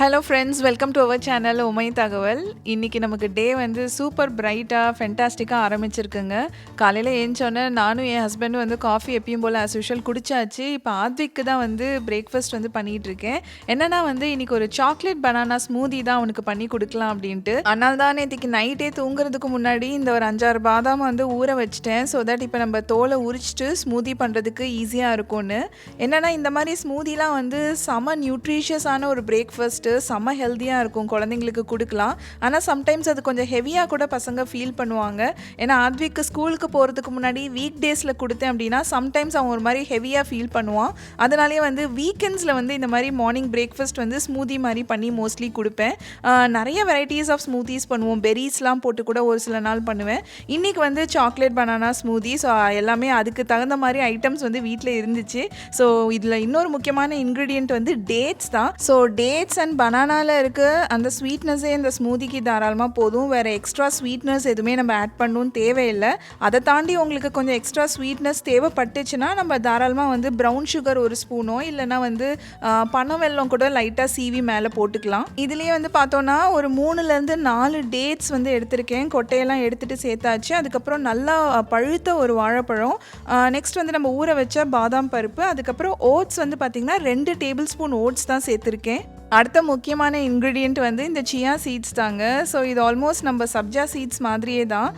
Hello friends welcome to our channel உமை தகவல் இன்றைக்கி நமக்கு டே வந்து சூப்பர் பிரைட்டாக ஃபென்டாஸ்டிக்காக ஆரம்பிச்சிருக்குங்க. காலையில் ஏஞ்சோன்னே நானும் என் ஹஸ்பண்டும் வந்து காஃபி எப்பயும் போல் ஆஸ் யூஷுவல் குடிச்சாச்சு. இப்போ ஆத்விக்கு தான் வந்து பிரேக்ஃபாஸ்ட் வந்து பண்ணிகிட்டு இருக்கேன் என்னன்னா வந்து இன்னைக்கு ஒரு சாக்லேட் பனானா ஸ்மூதி தான் அவனுக்கு பண்ணி கொடுக்கலாம் அப்படின்ட்டு. அதனால தான் நேற்றுக்கு நைட்டே தூங்குறதுக்கு முன்னாடி இந்த ஒரு அஞ்சாறு பாதாம் வந்து ஊற வச்சிட்டேன். ஸோ தட் இப்போ நம்ம தோலை உரிச்சிட்டு ஸ்மூதி பண்ணுறதுக்கு ஈஸியாக இருக்கும்னு. என்னன்னா இந்த மாதிரி ஸ்மூதிலாம் வந்து செம நியூட்ரிஷியஸான ஒரு பிரேக்ஃபாஸ்ட்டு செம்ம ஹெல்த்தியாக இருக்கும். குழந்தைங்களுக்கு கொடுக்கலாம். ஆனால் சம்டைம்ஸ் அது கொஞ்சம் ஹெவியாக கூட பசங்க ஃபீல் பண்ணுவாங்க. ஏன்னா ஆத்விக்கு ஸ்கூலுக்கு போகிறதுக்கு முன்னாடி வீக் டேஸில் கொடுத்தேன் அப்படின்னா சம்டைம்ஸ் அவன் ஒரு மாதிரி ஹெவியாக ஃபீல் பண்ணுவான். அதனாலேயே வந்து வீக்கெண்ட்ஸில் வந்து இந்த மாதிரி மார்னிங் பிரேக்ஃபாஸ்ட் வந்து ஸ்மூதி மாதிரி பண்ணி மோஸ்ட்லி கொடுப்பேன். நிறைய வெரைட்டிஸ் ஆஃப் ஸ்மூத்திஸ் பண்ணுவோம். பெரிஸ்லாம் போட்டு கூட ஒரு சில நாள் பண்ணுவேன். இன்றைக்கி வந்து சாக்லேட் பனானா ஸ்மூதி ஸோ எல்லாமே அதுக்கு தகுந்த மாதிரி ஐட்டம்ஸ் வந்து வீட்டில் இருந்துச்சு. ஸோ இதில் இன்னொரு முக்கியமான இன்க்ரீடியன்ட் வந்து டேட்ஸ் தான். ஸோ டேட்ஸ் அண்ட் பனானாவில் இருக்க. அந்த ஸ்வீட்னஸே இந்த ஸ்மூதிக்கு தாராளமாக போதும். வேறு எக்ஸ்ட்ரா ஸ்வீட்னஸ் எதுவுமே நம்ம ஆட் பண்ணணும்னு தேவையில்லை. அதை தாண்டி உங்களுக்கு கொஞ்சம் எக்ஸ்ட்ரா ஸ்வீட்னஸ் தேவைப்பட்டுச்சுன்னா நம்ம தாராளமாக வந்து ப்ரௌன் சுகர் ஒரு ஸ்பூனோ இல்லைன்னா வந்து பனம் வெள்ளம் வெல்லம் கூட லைட்டாக சீவி மேலே போட்டுக்கலாம். இதுலேயே வந்து பார்த்தோன்னா ஒரு மூணுலேருந்து நாலு டேட்ஸ் வந்து எடுத்திருக்கேன். கொட்டையெல்லாம் எடுத்துகிட்டு சேர்த்தாச்சு. அதுக்கப்புறம் நல்லா பழுத்த ஒரு வாழைப்பழம். நெக்ஸ்ட் வந்து நம்ம ஊற வச்ச பாதாம் பருப்பு. அதுக்கப்புறம் ஓட்ஸ் வந்து பார்த்திங்கன்னா ரெண்டு டேபிள் ஸ்பூன் ஓட்ஸ் தான் சேர்த்துருக்கேன். அடுத்த முக்கியமான இன்க்ரீடியண்ட் வந்து இந்த சியா சீட்ஸ் தாங்க. ஸோ இது ஆல்மோஸ்ட் நம்ம சப்ஜா சீட்ஸ் மாதிரியே தான்.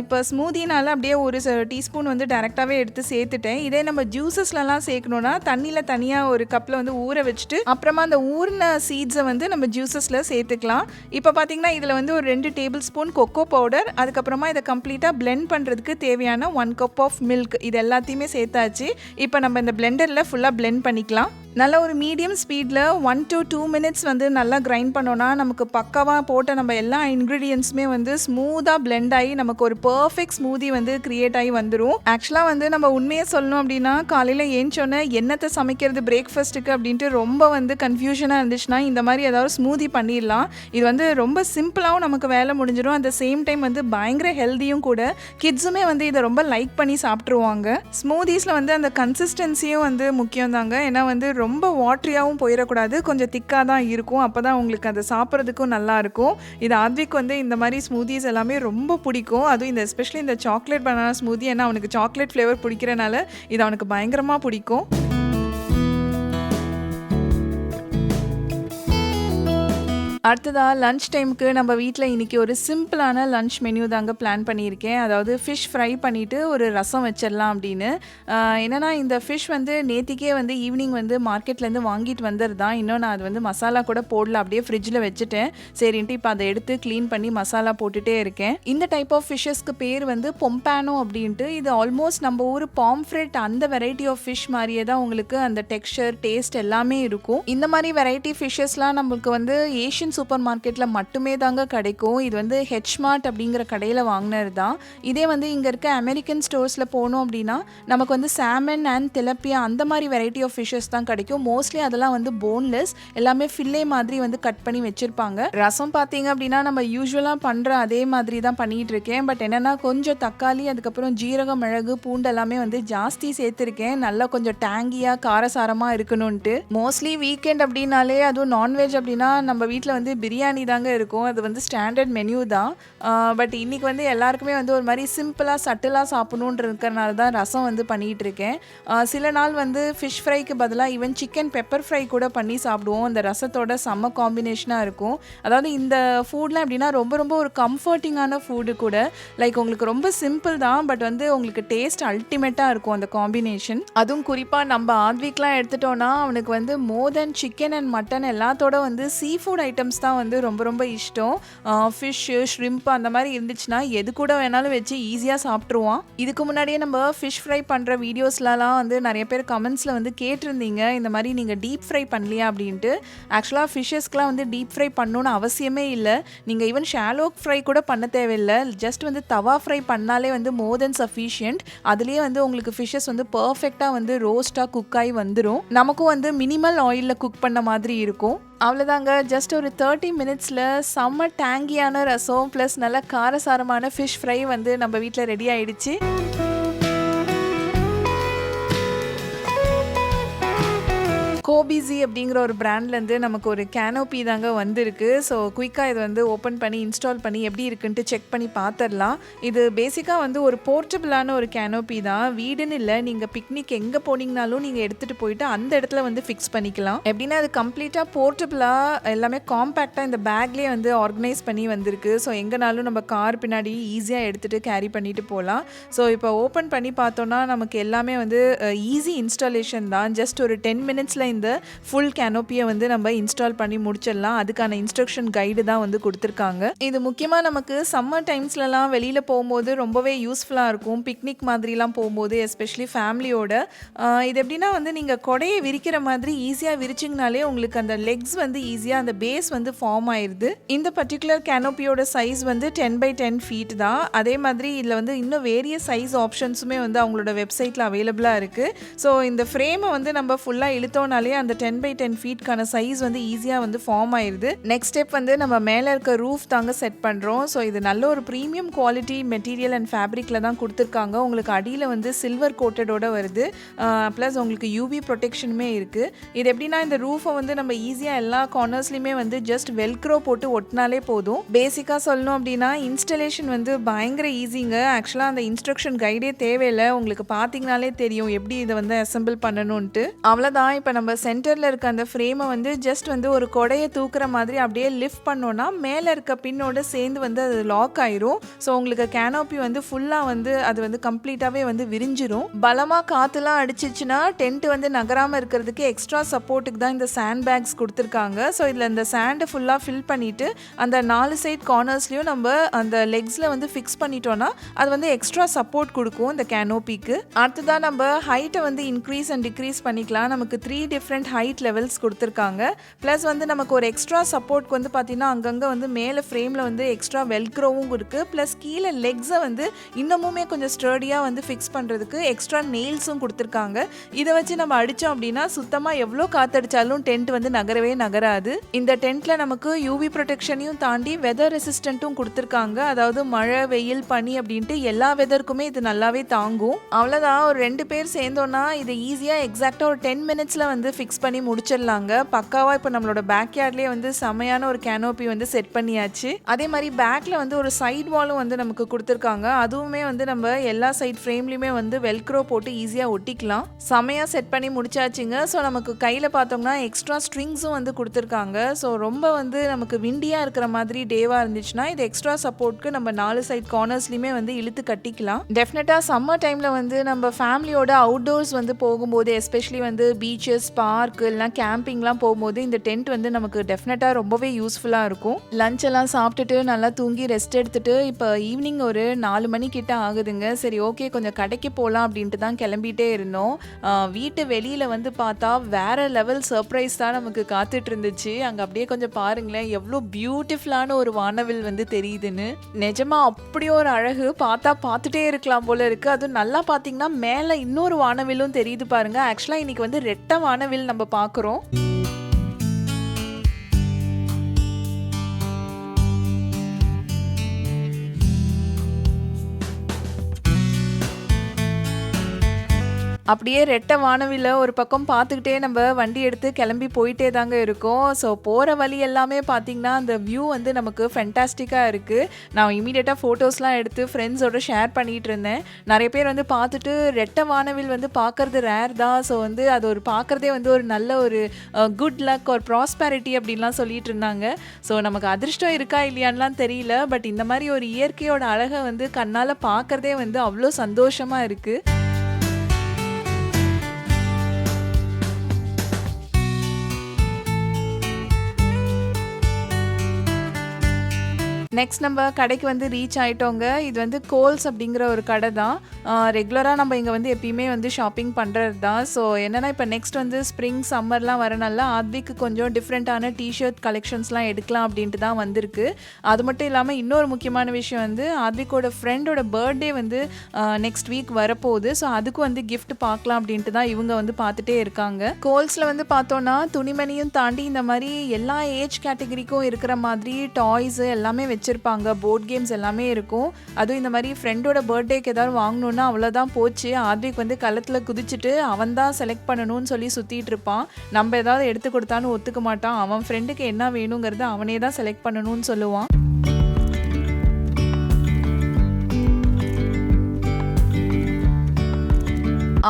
இப்போ ஸ்மூதினால் அப்படியே ஒரு டீஸ்பூன் வந்து டேரெக்டாகவே எடுத்து சேர்த்துட்டேன். இதே நம்ம ஜூஸஸ்லலாம் சேர்க்கணுன்னா தண்ணியில் தனியாக ஒரு கப்பில் வந்து ஊற வச்சுட்டு அப்புறமா அந்த ஊறின சீட்ஸை வந்து நம்ம ஜூஸஸில் சேர்த்துக்கலாம். இப்போ பார்த்தீங்கன்னா இதில் வந்து ஒரு ரெண்டு டேபிள் ஸ்பூன் கொக்கோ பவுடர் அதுக்கப்புறமா இதை கம்ப்ளீட்டாக பிளெண்ட் பண்ணுறதுக்கு தேவையான ஒன் கப் ஆஃப் மில்க் இது எல்லாத்தையுமே சேர்த்தாச்சு. இப்போ நம்ம இந்த பிளெண்டரில் ஃபுல்லாக பிளெண்ட் பண்ணிக்கலாம். நல்ல ஒரு மீடியம் ஸ்பீடில் ஒன் டு டூ மினிட்ஸ் வந்து நல்லா கிரைண்ட் பண்ணோன்னா நமக்கு பக்காவாக போட்ட நம்ம எல்லா இன்க்ரீடியன்ஸுமே வந்து ஸ்மூத்தாக பிளெண்ட் ஆகி நமக்கு ஒரு பர்ஃபெக்ட் ஸ்மூதி வந்து கிரியேட் ஆகி வந்துடும் ஆக்சுவலாக வந்து நம்ம உண்மையை சொல்லணும் அப்படின்னா காலையில் ஏஞ்சோன்னே என்னத்தை சமைக்கிறது பிரேக்ஃபாஸ்ட்டுக்கு அப்படின்ட்டு ரொம்ப வந்து கன்ஃபியூஷனாக இருந்துச்சுன்னா இந்த மாதிரி ஏதாவது ஸ்மூதி பண்ணிடலாம். இது வந்து ரொம்ப சிம்பிளாகவும் நமக்கு வேலை முடிஞ்சிடும் அந்த சேம் டைம் வந்து பயங்கர ஹெல்த்தியும் கூட கிட்ஸுமே வந்து இதை ரொம்ப லைக் பண்ணி சாப்பிட்ருவாங்க ஸ்மூதிஸில் வந்து அந்த கன்சிஸ்டன்சியும் வந்து முக்கியம் தாங்க ஏன்னா வந்து ரொம்ப வாட்ரியாகவும் போயிடக்கூடாது. கொஞ்சம் திக்காக தான் இருக்கும். அப்போ தான் உங்களுக்கு அதை சாப்பிட்றதுக்கும் நல்லாயிருக்கும். இது ஆத்விக் வந்து இந்த மாதிரி ஸ்மூதிஸ் எல்லாமே ரொம்ப பிடிக்கும். அதுவும் இந்த எஸ்பெஷலி இந்த சாக்லேட் பனானா ஸ்மூதி ஏன்னா அவனுக்கு சாக்லேட் ஃப்ளேவர் பிடிக்கிறனால இது அவனுக்கு பயங்கரமாக பிடிக்கும். அடுத்ததாக லன்ச் டைமுக்கு நம்ம வீட்டில் இன்றைக்கி ஒரு சிம்பிளான லன்ச் மெனு தாங்க பிளான் பண்ணியிருக்கேன். அதாவது ஃபிஷ் ஃப்ரை பண்ணிவிட்டு ஒரு ரசம் வச்சிடலாம் அப்படின்னு. என்னென்னா இந்த ஃபிஷ் வந்து நேத்திக்கே வந்து ஈவினிங் வந்து மார்க்கெட்லேருந்து வாங்கிட்டு வந்தது தான். இன்னும் நான் அது வந்து மசாலா கூட போடல அப்படியே ஃப்ரிட்ஜில் வச்சுட்டேன். சரின்ட்டு இப்போ அதை எடுத்து க்ளீன் பண்ணி மசாலா போட்டுகிட்டே இருக்கேன். இந்த டைப் ஆஃப் ஃபிஷ்ஷஸ்க்கு பேர் வந்து பொம்பானோ அப்படின்ட்டு. இது ஆல்மோஸ்ட் நம்ம ஊர் பாம்ஃப்ரெட் அந்த வெரைட்டி ஆஃப் ஃபிஷ் மாதிரியே தான் உங்களுக்கு அந்த டெக்ஸ்சர் டேஸ்ட் எல்லாமே இருக்கும். இந்த மாதிரி வெரைட்டி ஃபிஷ்ஷஸ்லாம் நம்மளுக்கு வந்து ஏஷியன் சூப்பர் மார்க்கெட்டில் மட்டுமே தாங்க கிடைக்கும். இது வந்து ஹெச்மார்ட் அப்படிங்கிற கடையில் வாங்கினது தான் இதே வந்து இங்கே இருக்க அமெரிக்கன் ஸ்டோர்ஸில் போனோம் அப்படின்னா நமக்கு வந்து சாமன் அண்ட் திலப்பியா அந்த மாதிரி வெரைட்டி ஆஃப் ஃபிஷ்ஷஸ் தான் கிடைக்கும். மோஸ்ட்லி அதெல்லாம் வந்து போன்லெஸ் எல்லாமே ஃபில்லே மாதிரி வந்து கட் பண்ணி வச்சுருப்பாங்க. ரசம் பார்த்தீங்க அப்படின்னா நம்ம யூஸ்வலாக பண்ணுற அதே மாதிரி தான் பண்ணிகிட்டு இருக்கேன். பட் என்னென்னா கொஞ்சம் தக்காளி அதுக்கப்புறம் ஜீரகம் மிளகு பூண்டு எல்லாமே வந்து ஜாஸ்தி சேர்த்துருக்கேன். நல்லா கொஞ்சம் டேங்கியாக காரசாரமாக இருக்கணும்ன்ட்டு. மோஸ்ட்லி வீக்கெண்ட் அப்படின்னாலே அதுவும் நான்வெஜ் அப்படின்னா நம்ம வீட்டில் வந்து வந்து பிரியாணி தாங்க இருக்கும். அது வந்து ஸ்டாண்டர்ட் மெனு தான். பட் இன்னைக்கு வந்து எல்லாருக்குமே வந்து ஒரு மாதிரி சிம்பிளாக சட்டிலாக சாப்பிடணுன்ற இருக்கிறனால தான் ரசம் வந்து பண்ணிகிட்டு இருக்கேன். சில நாள் வந்து ஃபிஷ் ஃப்ரைக்கு பதிலாக ஈவன் சிக்கன் பெப்பர் ஃப்ரை கூட பண்ணி சாப்பிடுவோம். அந்த ரசத்தோட செம்ம காம்பினேஷனாக இருக்கும். அதாவது இந்த ஃபுட்லாம் எப்படின்னா ரொம்ப ரொம்ப ஒரு கம்ஃபர்டிங்கான ஃபுட்டு கூட. லைக் உங்களுக்கு ரொம்ப சிம்பிள் தான் பட் வந்து உங்களுக்கு டேஸ்ட் அல்டிமேட்டாக இருக்கும் அந்த காம்பினேஷன் அதுவும் குறிப்பாக நம்ம ஆத்விக்லாம் எடுத்துட்டோம்னா அவனுக்கு வந்து more then chicken and mutton எல்லாத்தோட வந்து சீ ஃபுட் ஐட்டம்ஸ் தான் வந்து ரொம்ப ரொம்ப இஷ்டம். ஃபிஷ்ஷு ஷ்ரிம்ப் அந்த மாதிரி இருந்துச்சுன்னா எது கூட வேணாலும் வச்சு ஈஸியாக சாப்பிட்ருவான் இதுக்கு முன்னாடியே நம்ம ஃபிஷ் ஃப்ரை பண்ணுற வீடியோஸ்லலாம் வந்து நிறைய பேர் கமெண்ட்ஸில் வந்து கேட்டிருந்தீங்க. இந்த மாதிரி நீங்கள் டீப் ஃப்ரை பண்ணலையா அப்படின்ட்டு. ஆக்சுவலாக ஃபிஷ்ஷஸ்க்குலாம் வந்து டீப் ஃப்ரை பண்ணணும்னு அவசியமே இல்லை. நீங்கள் ஈவன் ஷாலோ ஃப்ரை கூட பண்ண தேவையில்லை. ஜஸ்ட் வந்து தவா ஃப்ரை பண்ணாலே வந்து மோர் தென் சஃபிஷியன்ட் அதுலேயே வந்து உங்களுக்கு ஃபிஷ்ஷஸ் வந்து பர்ஃபெக்டாக வந்து ரோஸ்ட்டாக குக் ஆகி வந்துடும் நமக்கும் வந்து மினிமல் ஆயிலில் குக் பண்ண மாதிரி இருக்கும். அவ்வளோதாங்க ஜஸ்ட் ஒரு தேர்ட்டி மினிட்ஸில் செம்ம டேங்கியான ரசம் ப்ளஸ் நல்ல காரசாரமான ஃபிஷ் ஃப்ரை வந்து நம்ம வீட்டில் ரெடி ஆயிடுச்சு. ஓபிசி அப்படிங்கிற ஒரு பிராண்ட்லேருந்து நமக்கு ஒரு கேனோபி தாங்க வந்திருக்கு. ஸோ குயிக்காக இது வந்து ஓப்பன் பண்ணி இன்ஸ்டால் பண்ணி எப்படி இருக்குன்ட்டு செக் பண்ணி பார்த்துடலாம் இது பேசிக்காக வந்து ஒரு போர்ட்டபிளான ஒரு கேனோபி தான். வீடுன்னு இல்லை நீங்கள் பிக்னிக் எங்கே போனீங்கனாலும் நீங்கள் எடுத்துகிட்டு போயிட்டு அந்த இடத்துல வந்து ஃபிக்ஸ் பண்ணிக்கலாம். எப்படின்னா அது கம்ப்ளீட்டாக போர்ட்டபிளாக எல்லாமே காம்பேக்டாக இந்த பேக்லேயே வந்து ஆர்கனைஸ் பண்ணி வந்திருக்கு. ஸோ எங்கேனாலும் நம்ம கார் பின்னாடி ஈஸியாக எடுத்துகிட்டு கேரி பண்ணிட்டு போகலாம். ஸோ இப்போ ஓப்பன் பண்ணி பார்த்தோன்னா நமக்கு எல்லாமே வந்து ஈஸி இன்ஸ்டாலேஷன் தான். ஜஸ்ட் ஒரு டென் மினிட்ஸில் இந்த ஃபுல் கேனோப்பியை வந்து நம்ம இன்ஸ்டால் பண்ணி முடிச்சிடலாம். அதுக்கான இன்ஸ்ட்ரக்ஷன் கைடு தான் வந்து கொடுத்துருக்காங்க. இது முக்கியமாக நமக்கு சம்மர் டைம்ஸ்லலாம் வெளியில் போகும்போது ரொம்பவே யூஸ்ஃபுல்லாக இருக்கும். பிக்னிக் மாதிரிலாம் போகும்போது எஸ்பெஷலி ஃபேமிலியோட இது எப்படின்னா வந்து நீங்கள் கொடையை விரிக்கிற மாதிரி ஈஸியாக விரிச்சிங்கனாலே உங்களுக்கு அந்த லெக்ஸ் வந்து ஈஸியாக அந்த பேஸ் வந்து ஃபார்ம் ஆயிடுது இந்த பர்டிகுலர் கேனோப்பியோட சைஸ் வந்து டென் பை டென் ஃபீட் தான். அதே மாதிரி இதில் வந்து இன்னும் வேரிய சைஸ் ஆப்ஷன்ஸுமே வந்து அவங்களோட வெப்சைட்டில் அவைலபிளாக இருக்குது ஸோ இந்த ஃப்ரேமை வந்து நம்ம ஃபுல்லாக இழுத்தோனாலே அந்த டென் பை டென் ஃபீட்கான சைஸ் வந்து ஈஸியாக வந்து ஃபார்ம் ஆயிடுது நெக்ஸ்ட் ஸ்டெப் வந்து நம்ம மேலே இருக்க ரூஃப் தாங்க செட் பண்ணுறோம் ஸோ இது நல்ல ஒரு ப்ரீமியம் குவாலிட்டி மெட்டீரியல் அண்ட் ஃபேப்ரிக்கில் தான் கொடுத்துருக்காங்க. உங்களுக்கு அடியில் வந்து சில்வர் கோட்டடோட வருது. ப்ளஸ் உங்களுக்கு யூவி ப்ரொடெக்ஷனுமே இருக்குது இது எப்படின்னா இந்த ரூஃபை வந்து நம்ம ஈஸியாக எல்லா கார்னர்ஸ்லையுமே வந்து ஜஸ்ட் வெல்க்ரோ போட்டு ஒட்டினாலே போதும். பேசிக்காக சொல்லணும் அப்படின்னா இன்ஸ்டலேஷன் வந்து பயங்கர ஈஸிங்க ஆக்சுவலாக அந்த இன்ஸ்ட்ரக்ஷன் கைடே தேவையில்லை. உங்களுக்கு பார்த்தீங்கனாலே தெரியும் எப்படி இதை வந்து அசெம்பிள் பண்ணணும்ன்ட்டு. அவ்வளோதான் இப்போ நம்ம சென்டரில் இருக்க அந்த ஃப்ரேமை வந்து ஜஸ்ட் வந்து ஒரு கொடையை தூக்குற மாதிரி அப்படியே லிஃப்ட் பண்ணோன்னா மேலே இருக்க பின்னோட சேர்ந்து வந்து அது லாக் ஆயிரும். ஸோ உங்களுக்கு கேனோப்பி வந்து ஃபுல்லாக வந்து அது வந்து கம்ப்ளீட்டாகவே வந்து விரிஞ்சிரும். பலமாக காற்றுலாம் அடிச்சிச்சுன்னா டென்ட் வந்து நகராமல் இருக்கிறதுக்கு எக்ஸ்ட்ரா சப்போர்ட்டுக்கு தான் இந்த சேண்ட் பேக்ஸ் கொடுத்துருக்காங்க. ஸோ இதில் இந்த சேண்டை ஃபுல்லாக ஃபில் பண்ணிவிட்டு அந்த நாலு சைட் கார்னர்ஸ்லையும் நம்ம அந்த லெக்ஸில் வந்து ஃபிக்ஸ் பண்ணிட்டோன்னா அது வந்து எக்ஸ்ட்ரா சப்போர்ட் கொடுக்கும் இந்த கேனோப்பிக்கு அடுத்ததான் நம்ம ஹைட்டை வந்து இன்க்ரீஸ் அண்ட் டிக்ரீஸ் பண்ணிக்கலாம். நமக்கு த்ரீ டிஃப்ரெண்ட் ஹைட் லெவல்ஸ் கொடுத்துருக்காங்க. ப்ளஸ் வந்து நமக்கு ஒரு எக்ஸ்ட்ரா சப்போர்ட்க்கு வந்து பார்த்தீங்கன்னா அங்கங்கே வந்து மேலே ஃப்ரேமில் வந்து எக்ஸ்ட்ரா வெல்க்ரோவும் இருக்குது ப்ளஸ் கீழே லெக்ஸை வந்து இன்னமுமே கொஞ்சம் ஸ்டர்டியாக வந்து ஃபிக்ஸ் பண்ணுறதுக்கு எக்ஸ்ட்ரா நெயில்ஸும் கொடுத்துருக்காங்க. இதை வச்சு நம்ம அடித்தோம் அப்படின்னா சுத்தமாக எவ்வளோ காற்றடிச்சாலும் டென்ட் வந்து நகரவே நகராது. இந்த டென்ட்டில் நமக்கு யூவி ப்ரொடெக்ஷனையும் தாண்டி வெதர் ரெசிஸ்டண்ட்டும் கொடுத்துருக்காங்க. அதாவது மழை வெயில் பனி அப்படின்ட்டு எல்லா வெதருக்குமே இது நல்லாவே தாங்கும். அவ்வளோதான் ஒரு ரெண்டு பேர் சேர்ந்தோன்னா இதை ஈஸியாக எக்ஸாக்டாக ஒரு டென் மினிட்ஸில் வந்து ஃபிக்ஸ் பண்ணி முடிச்சிடலாங்க. பக்காவாக இப்போ நம்மளோட பேக் யார்ட்லேயே வந்து செமையான ஒரு கேனோப்பி வந்து செட் பண்ணியாச்சு. அதே மாதிரி பேக்கில் வந்து ஒரு சைட் வாலும் வந்து நமக்கு கொடுத்துருக்காங்க. அதுவுமே வந்து நம்ம எல்லா சைட் ஃப்ரேம்லையுமே வந்து வெல்க்ரோ போட்டு ஈஸியாக ஒட்டிக்கலாம். செமையாக செட் பண்ணி முடிச்சாச்சுங்க. ஸோ நமக்கு கையில் பார்த்தோம்னா எக்ஸ்ட்ரா ஸ்ட்ரிங்ஸும் வந்து கொடுத்துருக்காங்க. ஸோ ரொம்ப வந்து நமக்கு விண்டியாக இருக்கிற மாதிரி டேவாக இருந்துச்சுன்னா இது எக்ஸ்ட்ரா சப்போர்ட்க்கு நம்ம நாலு சைட் கார்னர்ஸ்லையுமே வந்து இழுத்து கட்டிக்கலாம். டெஃபினட்டாக சம்மர் டைமில் வந்து நம்ம ஃபேமிலியோட அவுட்டோர்ஸ் வந்து போகும்போது எஸ்பெஷலி வந்து பீச்சஸ் பார்க் இல்லைனா கேம்பிங்லாம் போகும்போது இந்த டென்ட் வந்து நமக்கு டெஃபினட்டாக ரொம்பவே யூஸ்ஃபுல்லாக இருக்கும். லஞ்ச் எல்லாம் சாப்பிட்டுட்டு நல்லா தூங்கி ரெஸ்ட் எடுத்துட்டு இப்போ ஈவினிங் ஒரு நாலு மணி கிட்ட ஆகுதுங்க. சரி ஓகே கொஞ்சம் கடைக்கு போகலாம் அப்படின்ட்டு தான் கிளம்பிட்டே இருந்தோம். வீட்டு வெளியில் வந்து பார்த்தா வேற லெவல் சர்ப்ரைஸ் தான் நமக்கு காத்துட்டு இருந்துச்சு. அங்கே அப்படியே கொஞ்சம் பாருங்களேன் எவ்வளோ பியூட்டிஃபுல்லான ஒரு வானவில் வந்து தெரியுதுன்னு. நிஜமாக அப்படி ஒரு அழகு. பார்த்தா பார்த்துட்டே இருக்கலாம் போல இருக்குது அதுவும் நல்லா பார்த்தீங்கன்னா மேலே இன்னொரு வானவிலும் தெரியுது பாருங்க. ஆக்சுவலாக இன்னைக்கு வந்து ரெட்ட வானவில் நம்ம பார்க்குறோம். அப்படியே ரெட்டை வானவில ஒரு பக்கம் பார்த்துக்கிட்டே நம்ம வண்டி எடுத்து கிளம்பி போயிட்டே தாங்க இருக்கோம். ஸோ போகிற வழி எல்லாமே பார்த்தீங்கன்னா அந்த வியூ வந்து நமக்கு ஃபென்டாஸ்டிக்காக இருக்குது நான் இமீடியட்டாக ஃபோட்டோஸ்லாம் எடுத்து ஃப்ரெண்ட்ஸோட ஷேர் பண்ணிகிட்டு இருந்தேன். நிறைய பேர் வந்து பார்த்துட்டு ரெட்டை வானவில் வந்து பார்க்கறது ரேர் தான். ஸோ வந்து அது ஒரு பார்க்குறதே வந்து ஒரு நல்ல ஒரு குட் லக் ஒரு ப்ராஸ்பேரிட்டி அப்படின்லாம் சொல்லிட்டு இருந்தாங்க. ஸோ நமக்கு அதிர்ஷ்டம் இருக்கா இல்லையான்லாம் தெரியல. பட் இந்த மாதிரி ஒரு இயற்கையோட அழகை வந்து கண்ணால் பார்க்குறதே வந்து அவ்வளோ சந்தோஷமாக இருக்குது நெக்ஸ்ட் நம்ம கடைக்கு வந்து ரீச் ஆகிட்டோங்க இது வந்து கோல்ஸ் அப்படிங்கிற ஒரு கடை தான். ரெகுலராக நம்ம இங்கே வந்து எப்பயுமே வந்து ஷாப்பிங் பண்ணுறது தான் ஸோ என்னென்னா இப்போ நெக்ஸ்ட் வந்து ஸ்ப்ரிங் சம்மர்லாம் வரனால ஆத்விக்கு கொஞ்சம் டிஃப்ரெண்ட்டான டிஷர்ட் கலெக்ஷன்ஸ்லாம் எடுக்கலாம் அப்படின்ட்டு தான் வந்திருக்கு. அது மட்டும் இல்லாமல் இன்னொரு முக்கியமான விஷயம் வந்து ஆத்விக்கோட ஃப்ரெண்டோட பர்த்டே வந்து நெக்ஸ்ட் வீக் வரப்போகுது. ஸோ அதுக்கு வந்து கிஃப்ட் பார்க்கலாம் அப்படின்ட்டு தான் இவங்க வந்து பார்த்துட்டே இருக்காங்க. கோல்ஸில் வந்து பார்த்தோன்னா துணிமணியும் தாண்டி இந்த மாதிரி எல்லா ஏஜ் கேட்டகரிக்கும் இருக்கிற மாதிரி டாய்ஸு எல்லாமே வச்சு வச்சுருப்பாங்க. போர்ட் கேம்ஸ் எல்லாமே இருக்கும். அதுவும் இந்த மாதிரி ஃப்ரெண்டோட பர்த்டேக்கு ஏதாவது வாங்கணும்னா அவ்வளோதான் போச்சு. ஆத்விக் வந்து களத்தில் குதிச்சுட்டு அவன் தான் செலக்ட் பண்ணணும்னு சொல்லி சுற்றிட்டு இருப்பான். நம்ம ஏதாவது எடுத்து கொடுத்தான்னு ஒத்துக்க மாட்டான். அவன் ஃப்ரெண்டுக்கு என்ன வேணுங்கிறத அவனே தான் செலக்ட் பண்ணணும்னு சொல்லுவான்.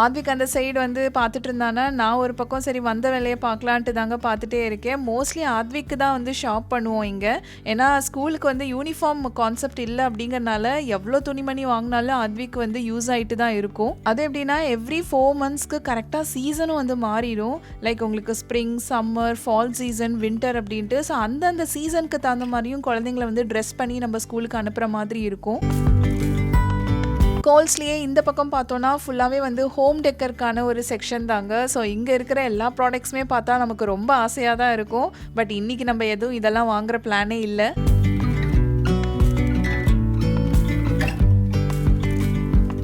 ஆத்விக் அந்த சைடு வந்து பார்த்துட்டு இருந்தானா நான் ஒரு பக்கம் சரி வந்த வேலையை பார்க்கலான்ட்டு தாங்க பார்த்துட்டே இருக்கேன். மோஸ்ட்லி ஆத்விக்கு தான் வந்து ஷாப் பண்ணுவோம் இங்கே. ஏன்னா ஸ்கூலுக்கு வந்து யூனிஃபார்ம் கான்செப்ட் இல்லை அப்படிங்கறனால எவ்வளோ துணிமணி வாங்கினாலும் ஆத்விக் வந்து யூஸ் ஆகிட்டு தான் இருக்கும். அது எப்படின்னா எவ்ரி ஃபோர் மந்த்ஸ்க்கு கரெக்டாக சீசனும் வந்து மாறிடும். லைக் உங்களுக்கு spring summer fall season winter அப்படின்ட்டு. ஸோ அந்தந்த சீசனுக்கு தகுந்த மாதிரியும் குழந்தைங்கள வந்து ட்ரெஸ் பண்ணி நம்ம ஸ்கூலுக்கு அனுப்புகிற மாதிரி இருக்கும். கோல்ஸ்லேயே இந்த பக்கம் பார்த்தோன்னா ஃபுல்லாகவே வந்து ஹோம் டெக்கருக்கான ஒரு செக்ஷன் தாங்க. ஸோ இங்கே இருக்கிற எல்லா ப்ராடக்ட்ஸுமே பார்த்தா நமக்கு ரொம்ப ஆசையாக தான் இருக்கும். பட் இன்றைக்கி நம்ம எதுவும் இதெல்லாம் வாங்குற பிளானே இல்லை.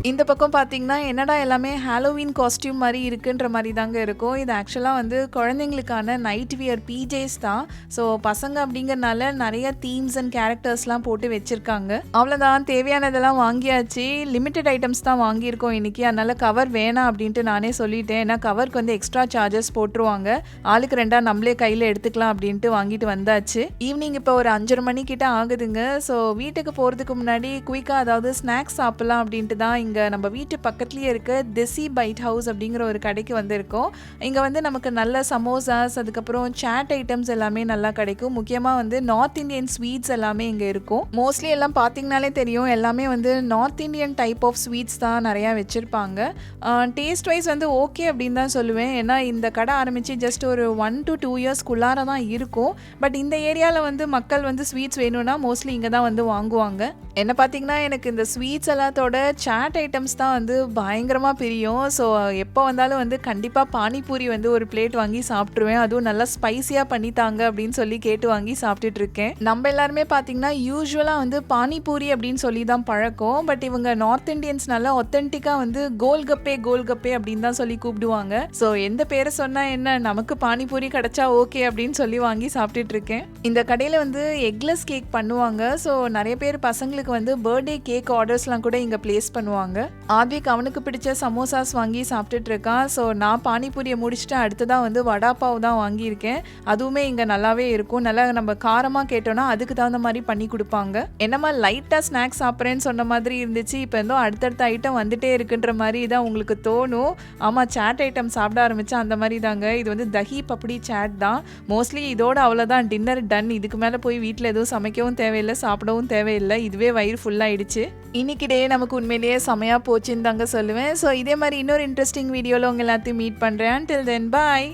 இந்த பக்கம் பார்த்தீங்கன்னா என்னடா எல்லாமே ஹாலோவீன் காஸ்டியூம் மாதிரி இருக்குன்ற மாதிரி தாங்க இருக்கும். இது ஆக்சுவலாக வந்து குழந்தைங்களுக்கான நைட் வியர் பிஜேஸ் தான். ஸோ பசங்க அப்படிங்கறனால நிறைய தீம்ஸ் அண்ட் கேரக்டர்ஸ்லாம் போட்டு வச்சுருக்காங்க. அவ்வளோதான் தேவையானதெல்லாம் வாங்கியாச்சு. லிமிட்டெட் ஐட்டம்ஸ் தான் வாங்கியிருக்கோம் இன்றைக்கி அதனால் கவர் வேணாம் அப்படின்ட்டு நானே சொல்லிட்டேன். ஏன்னா கவருக்கு வந்து எக்ஸ்ட்ரா சார்ஜஸ் போட்டுருவாங்க. ஆளுக்கு ரெண்டாக நம்மளே கையில் எடுத்துக்கலாம் அப்படின்ட்டு வாங்கிட்டு வந்தாச்சு. ஈவினிங் இப்போ ஒரு அஞ்சரை மணிக்கிட்ட ஆகுதுங்க. ஸோ வீட்டுக்கு போகிறதுக்கு முன்னாடி குயிக்காக அதாவது ஸ்நாக்ஸ் சாப்பிட்லாம் அப்படின்ட்டு தான் இங்கே நம்ம வீட்டு பக்கத்துலேயே இருக்க தெசி பைட் ஹவுஸ் அப்படிங்கிற ஒரு கடைக்கு வந்திருக்கோம். இங்கே வந்து நமக்கு நல்ல சமோசாஸ் அதுக்கப்புறம் சாட் ஐட்டம்ஸ் எல்லாமே நல்லா கிடைக்கும். முக்கியமாக வந்து நார்த் இந்தியன் ஸ்வீட்ஸ் எல்லாமே இங்கே இருக்கும். மோஸ்ட்லி எல்லாம் பார்த்தீங்கனாலே தெரியும். எல்லாமே வந்து north Indian type of sweets தான் நிறையா வச்சுருப்பாங்க. டேஸ்ட் வைஸ் வந்து ஓகே அப்படின்னு தான் சொல்லுவேன். ஏன்னா இந்த கடை ஆரம்பித்து ஜஸ்ட் ஒரு ஒன் டு டூ இயர்ஸ்க்குள்ளார தான் இருக்கும். பட் இந்த ஏரியாவில் வந்து மக்கள் வந்து ஸ்வீட்ஸ் வேணும்னா மோஸ்ட்லி இங்கே தான் வந்து வாங்குவாங்க. என்ன பார்த்தீங்கன்னா எனக்கு இந்த ஸ்வீட்ஸ் எல்லாத்தோட சாட் ஐட்டம்ஸ் தான் வந்து பயங்கரமாக பிரியும். ஸோ எப்போ வந்தாலும் வந்து கண்டிப்பாக பானிபூரி வந்து ஒரு பிளேட் வாங்கி சாப்பிட்ருவேன் அதுவும் நல்லா ஸ்பைசியாக பண்ணித்தாங்க அப்படின்னு சொல்லி கேட்டு வாங்கி சாப்பிட்டுட்டு இருக்கேன். நம்ம எல்லாருமே பார்த்தீங்கன்னா யூஸ்வலாக வந்து பானிபூரி அப்படின்னு சொல்லி தான் பழக்கம். பட் இவங்க நார்த் இண்டியன்ஸ் நல்லா ஒத்தென்டிக்காக வந்து கோல்கப்பே கோல்கப்பே அப்படின்னு தான் சொல்லி கூப்பிடுவாங்க. ஸோ எந்த பேரை சொன்னால் என்ன? நமக்கு பானிபூரி கிடைச்சா ஓகே அப்படின்னு சொல்லி வாங்கி சாப்பிட்டுட்டு இருக்கேன். இந்த கடையில் வந்து எக்லெஸ் கேக் பண்ணுவாங்க. ஸோ நிறைய பேர் பசங்களுக்கு வந்து பர்த்டே கேக் ஆர்டர்ஸ்லாம் கூட இங்கே ப்ளேஸ் பண்ணுவாங்க. ஆத்விக் அவனுக்கு பிடிச்ச சமோசாஸ் வாங்கி சாப்பிட்டுட்டு இருக்கான். ஸோ நான் பானிபூரியை முடிச்சுட்டு அடுத்ததாக வந்து வடாப்பாவ் தான் வாங்கியிருக்கேன். அதுவுமே இங்கே நல்லாவே இருக்கும். நல்லா நம்ம காரமாக கேட்டோன்னா அதுக்கு தகுந்த மாதிரி பண்ணி கொடுப்பாங்க. என்னம்மா லைட்டாக ஸ்நாக்ஸ் சாப்பிட்றேன்னு சொன்ன மாதிரி இருந்துச்சு. இப்போ எந்தோ அடுத்தடுத்த ஐட்டம் வந்துட்டே இருக்குன்ற மாதிரி தான் உங்களுக்கு தோணும். ஆமாம் சாட் ஐட்டம் சாப்பிட ஆரம்பித்தா அந்த மாதிரி தாங்க. இது வந்து தஹி பப்படி சாட் தான். மோஸ்ட்லி இதோட அவ்வளோதான் டின்னர் டன் இதுக்கு மேலே போய் வீட்டில் எதுவும் சமைக்கவும் தேவையில்லை சாப்பிடவும் தேவையில்லை. இதுவே வயிறு ஃபுல்லாகிடுச்சு இன்னைக்கு டே நமக்கு உண்மையிலேயே செமையாக போச்சுன்னு தாங்க சொல்லுவேன். ஸோ இதே மாதிரி இன்னொரு இன்ட்ரெஸ்டிங் வீடியோவில் உங்கள் எல்லாத்தையும் மீட் பண்ணுறேன் டில் தென் பாய்